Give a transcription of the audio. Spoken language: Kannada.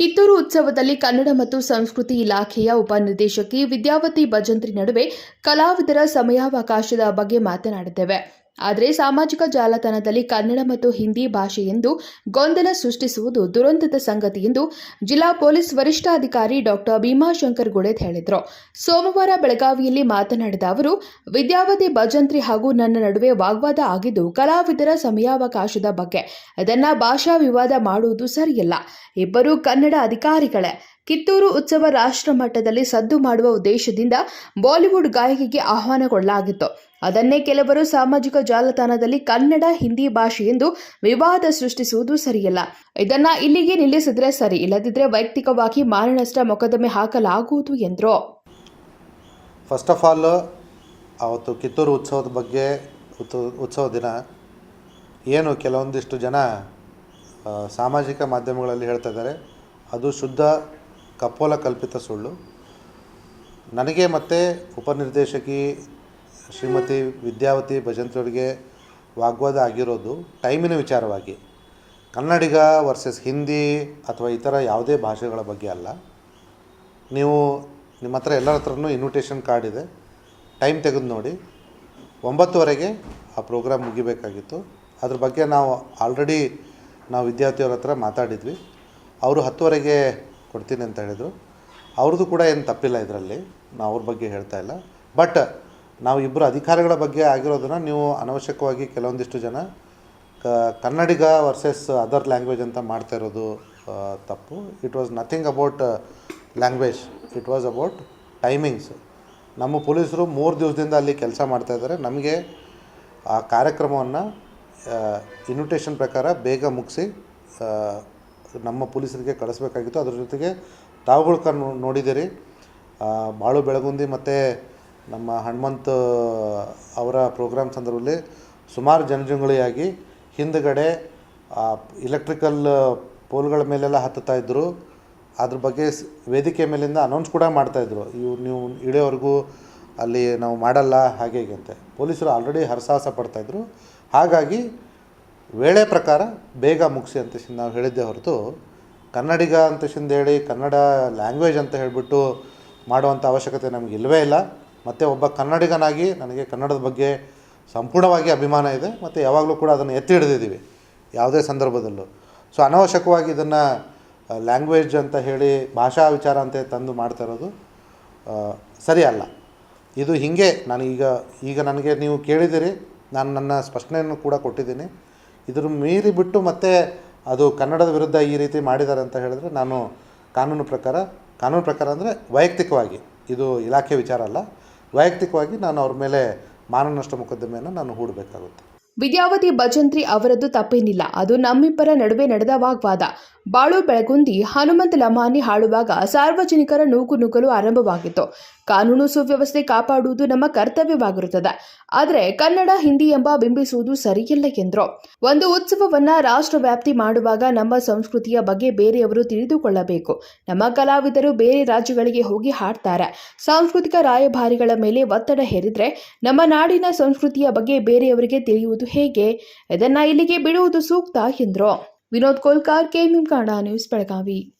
ಕಿತ್ತೂರು ಉತ್ಸವದಲ್ಲಿ ಕನ್ನಡ ಮತ್ತು ಸಂಸ್ಕೃತಿ ಇಲಾಖೆಯ ಉಪನಿರ್ದೇಶಕಿ ವಿದ್ಯಾವತಿ ಭಜಂತ್ರಿ ನಡುವೆ ಕಲಾವಿದರ ಸಮಯಾವಕಾಶದ ಬಗ್ಗೆ ಮಾತನಾಡಿದ್ದೇವೆ. ಆದರೆ ಸಾಮಾಜಿಕ ಜಾಲತಾಣದಲ್ಲಿ ಕನ್ನಡ ಮತ್ತು ಹಿಂದಿ ಭಾಷೆ ಎಂದು ಗೊಂದಲ ಸೃಷ್ಟಿಸುವುದು ದುರಂತದ ಸಂಗತಿ ಎಂದು ಜಿಲ್ಲಾ ಪೊಲೀಸ್ ವರಿಷ್ಠಾಧಿಕಾರಿ ಡಾಕ್ಟರ್ ಭೀಮಾಶಂಕರ್ ಗುಡೇದ್ ಹೇಳಿದರು. ಸೋಮವಾರ ಬೆಳಗಾವಿಯಲ್ಲಿ ಮಾತನಾಡಿದ ಅವರು, ವಿದ್ಯಾವತಿ ಭಜಂತ್ರಿ ಹಾಗೂ ನನ್ನ ನಡುವೆ ವಾಗ್ವಾದ ಆಗಿದ್ದು ಕಲಾವಿದರ ಸಮಯಾವಕಾಶದ ಬಗ್ಗೆ ಅದನ್ನ ಭಾಷಾ ವಿವಾದ ಮಾಡುವುದು ಸರಿಯಲ್ಲ. ಇಬ್ಬರು ಕನ್ನಡ ಅಧಿಕಾರಿಗಳೇ. ಕಿತ್ತೂರು ಉತ್ಸವ ರಾಷ್ಟ್ರ ಮಟ್ಟದಲ್ಲಿ ಸದ್ದು ಮಾಡುವ ಉದ್ದೇಶದಿಂದ ಬಾಲಿವುಡ್ ಗಾಯಕಿಗೆ ಆಹ್ವಾನಗೊಳ್ಳಲಾಗಿತ್ತು. ಅದನ್ನೇ ಕೆಲವರು ಸಾಮಾಜಿಕ ಜಾಲತಾಣದಲ್ಲಿ ಕನ್ನಡ, ಹಿಂದಿ ಭಾಷೆ ಎಂದು ವಿವಾದ ಸೃಷ್ಟಿಸುವುದು ಸರಿಯಲ್ಲ. ಇದನ್ನ ಇಲ್ಲಿಗೆ ನಿಲ್ಲಿಸಿದ್ರೆ ಸರಿ, ಇಲ್ಲದಿದ್ರೆ ವೈಯಕ್ತಿಕವಾಗಿ ಮಾನನಷ್ಟ ಮೊಕದ್ದಮೆ ಹಾಕಲಾಗುವುದು ಎಂದರು. ಫಸ್ಟ್ ಆಫ್ ಆಲ್ ಅವತ್ತು ಕಿತ್ತೂರು ಉತ್ಸವದ ಬಗ್ಗೆ ಉತ್ಸವ ದಿನ. ಏನು ಕೆಲವೊಂದಿಷ್ಟು ಜನ ಸಾಮಾಜಿಕ ಮಾಧ್ಯಮಗಳಲ್ಲಿ ಹೇಳ್ತಾ ಇದ್ದಾರೆ. ಅದು ಶುದ್ಧ ಕಪೋಲ ಕಲ್ಪಿತ ಸುಳ್ಳು. ನನಗೆ ಮತ್ತು ಉಪನಿರ್ದೇಶಕಿ ಶ್ರೀಮತಿ ವಿದ್ಯಾವತಿ ಭಜಂತ್ರಿಯವರಿಗೆ ವಾಗ್ವಾದ ಆಗಿರೋದು ಟೈಮಿನ ವಿಚಾರವಾಗಿ. ಕನ್ನಡಿಗ ವರ್ಸಸ್ ಹಿಂದಿ ಅಥವಾ ಇತರ ಯಾವುದೇ ಭಾಷೆಗಳ ಬಗ್ಗೆ ಅಲ್ಲ. ನೀವು ನಿಮ್ಮ ಹತ್ರ ಎಲ್ಲರ ಹತ್ರನೂ ಇನ್ವಿಟೇಷನ್ ಕಾರ್ಡ್ ಇದೆ. ಟೈಮ್ ತೆಗೆದು ನೋಡಿ. ಒಂಬತ್ತುವರೆಗೆ ಆ ಪ್ರೋಗ್ರಾಮ್ ಮುಗಿಬೇಕಾಗಿತ್ತು. ಅದ್ರ ಬಗ್ಗೆ ನಾವು ಆಲ್ರೆಡಿ ನಾವು ವಿದ್ಯಾರ್ಥಿಯವ್ರ ಹತ್ರ ಮಾತಾಡಿದ್ವಿ. ಅವರು ಹತ್ತುವರೆಗೆ ಕೊಡ್ತೀನಿ ಅಂತ ಹೇಳಿದರು. ಅವ್ರದ್ದು ಕೂಡ ಏನು ತಪ್ಪಿಲ್ಲ ಇದರಲ್ಲಿ. ನಾವು ಅವ್ರ ಬಗ್ಗೆ ಹೇಳ್ತಾ ಇಲ್ಲ. ಬಟ್ ನಾವು ಇಬ್ಬರು ಅಧಿಕಾರಿಗಳ ಬಗ್ಗೆ ಆಗಿರೋದನ್ನು ನೀವು ಅನವಶ್ಯಕವಾಗಿ ಕೆಲವೊಂದಿಷ್ಟು ಜನ ಕನ್ನಡಿಗ ವರ್ಸಸ್ ಅದರ್ ಲ್ಯಾಂಗ್ವೇಜ್ ಅಂತ ಮಾಡ್ತಾ ಇರೋದು ತಪ್ಪು. It was nothing about language it was about timings ನಮ್ಮ ಪೊಲೀಸರು ಮೂರು ದಿವಸದಿಂದ ಅಲ್ಲಿ ಕೆಲಸ ಮಾಡ್ತಾ ಇದ್ದಾರೆ. ನಮಗೆ ಆ ಕಾರ್ಯಕ್ರಮವನ್ನು ಇನ್ವಿಟೇಷನ್ ಪ್ರಕಾರ ಬೇಗ ಮುಗಿಸಿ ನಮ್ಮ ಪೊಲೀಸರಿಗೆ ಕಳಿಸ್ಬೇಕಾಗಿತ್ತು. ಅದ್ರ ಜೊತೆಗೆ ತಾವುಗಳು ಕಣ್ಣು ನೋಡಿದ್ದೀರಿ. ಬಾಳು ಬೆಳಗುಂದಿ ಮತ್ತು ನಮ್ಮ ಹನುಮಂತ ಅವರ ಪ್ರೋಗ್ರಾಮ್ ಸಂದರ್ಭದಲ್ಲಿ ಸುಮಾರು ಜನಜಂಗುಳಿಯಾಗಿ ಹಿಂದುಗಡೆ ಇಲೆಕ್ಟ್ರಿಕಲ್ ಪೋಲ್ಗಳ ಮೇಲೆಲ್ಲ ಹತ್ತುತ್ತಾ ಇದ್ದರು ಅದ್ರ ಬಗ್ಗೆ ವೇದಿಕೆ ಮೇಲಿಂದ ಅನೌನ್ಸ್ ಕೂಡ ಮಾಡ್ತಾಯಿದ್ರು ಇವು ನೀವು ಇಳಿಯೋವರೆಗೂ ಅಲ್ಲಿ ನಾವು ಮಾಡಲ್ಲ, ಹಾಗೆ ಹೀಗೆ ಅಂತೆ. ಪೊಲೀಸರು ಆಲ್ರೆಡಿ ಹರಸಾಹಸ ಪಡ್ತಾಯಿದ್ರು ಹಾಗಾಗಿ ವೇಳೆ ಪ್ರಕಾರ ಬೇಗ ಮುಗಿಸಿ ಅಂತ ನಾವು ಹೇಳಿದ್ದೆ ಹೊರತು ಕನ್ನಡಿಗ ಅಂತ ಹೇಳಿ ಕನ್ನಡ ಲ್ಯಾಂಗ್ವೇಜ್ ಅಂತ ಹೇಳಿಬಿಟ್ಟು ಮಾಡುವಂಥ ಅವಶ್ಯಕತೆ ನಮಗೆ ಇಲ್ಲವೇ ಇಲ್ಲ. ಮತ್ತು ಒಬ್ಬ ಕನ್ನಡಿಗನಾಗಿ ನನಗೆ ಕನ್ನಡದ ಬಗ್ಗೆ ಸಂಪೂರ್ಣವಾಗಿ ಅಭಿಮಾನ ಇದೆ. ಮತ್ತು ಯಾವಾಗಲೂ ಕೂಡ ಅದನ್ನು ಎತ್ತಿ ಹಿಡಿದಿದ್ದೀವಿ ಯಾವುದೇ ಸಂದರ್ಭದಲ್ಲೂ. ಸೊ ಅನವಶ್ಯಕವಾಗಿ ಇದನ್ನು ಲ್ಯಾಂಗ್ವೇಜ್ ಅಂತ ಹೇಳಿ ಭಾಷಾ ವಿಚಾರ ಅಂತ ತಂದು ಮಾಡ್ತಾ ಇರೋದು ಆ, ಸರಿ ಅಲ್ಲ. ಇದು ಹೀಗೆ ನಾನು ಈಗ ಈಗ ನನಗೆ ನೀವು ಕೇಳಿದ್ದೀರಿ ನಾನು ನನ್ನ ಸ್ಪಷ್ಟನೆಯನ್ನು ಕೂಡ ಕೊಟ್ಟಿದ್ದೀನಿ. ಇದ್ರ ಮೀರಿ ಬಿಟ್ಟು ಮತ್ತೆ ಅದು ಕನ್ನಡದ ವಿರುದ್ಧ ಈ ರೀತಿ ಮಾಡಿದ್ದಾರೆ ಅಂತ ಹೇಳಿದ್ರೆ ನಾನು ಕಾನೂನು ಪ್ರಕಾರ ಕಾನೂನು ಪ್ರಕಾರ ಅಂದರೆ ವೈಯಕ್ತಿಕವಾಗಿ, ಇದು ಇಲಾಖೆ ವಿಚಾರ ಅಲ್ಲ. ವೈಯಕ್ತಿಕವಾಗಿ ನಾನು ಅವ್ರ ಮೇಲೆ ಮಾನನಷ್ಟ ಮೊಕದ್ದಮೆಯನ್ನು ನಾನು ಹೂಡಬೇಕಾಗುತ್ತೆ. ವಿದ್ಯಾವತಿ ಭಜಂತ್ರಿ ಅವರದ್ದು ತಪ್ಪೇನಿಲ್ಲ. ಅದು ನಮ್ಮಿಬ್ಬರ ನಡುವೆ ನಡೆದ ವಾಗ್ವಾದ. ಬಾಳು ಬೆಳಗುಂದಿ ಹನುಮಂತ ಲಮಾನಿ ಹಾಡುವಾಗ ಸಾರ್ವಜನಿಕರ ನೂಕು ನುಗ್ಗಲು ಆರಂಭವಾಗಿತ್ತು. ಕಾನೂನು ಸುವ್ಯವಸ್ಥೆ ಕಾಪಾಡುವುದು ನಮ್ಮ ಕರ್ತವ್ಯವಾಗಿರುತ್ತದೆ. ಆದರೆ ಕನ್ನಡ, ಹಿಂದಿ ಎಂಬ ಬಿಂಬಿಸುವುದು ಸರಿಯಲ್ಲ ಎಂದರು. ಒಂದು ಉತ್ಸವವನ್ನ ರಾಷ್ಟ್ರವ್ಯಾಪ್ತಿ ಮಾಡುವಾಗ ನಮ್ಮ ಸಂಸ್ಕೃತಿಯ ಬಗ್ಗೆ ಬೇರೆಯವರು ತಿಳಿದುಕೊಳ್ಳಬೇಕು. ನಮ್ಮ ಕಲಾವಿದರು ಬೇರೆ ರಾಜ್ಯಗಳಿಗೆ ಹೋಗಿ ಹಾಡ್ತಾರೆ. ಸಾಂಸ್ಕೃತಿಕ ರಾಯಭಾರಿಗಳ ಮೇಲೆ ಒತ್ತಡ ಹೇರಿದ್ರೆ ನಮ್ಮ ನಾಡಿನ ಸಂಸ್ಕೃತಿಯ ಬಗ್ಗೆ ಬೇರೆಯವರಿಗೆ ತಿಳಿಯುವುದು ಹೇಗೆ? ಇದನ್ನ ಇಲ್ಲಿಗೆ ಬಿಡುವುದು ಸೂಕ್ತ? ಎಂದರು. Vinod Kolkar KMM Kannada news Belagavi.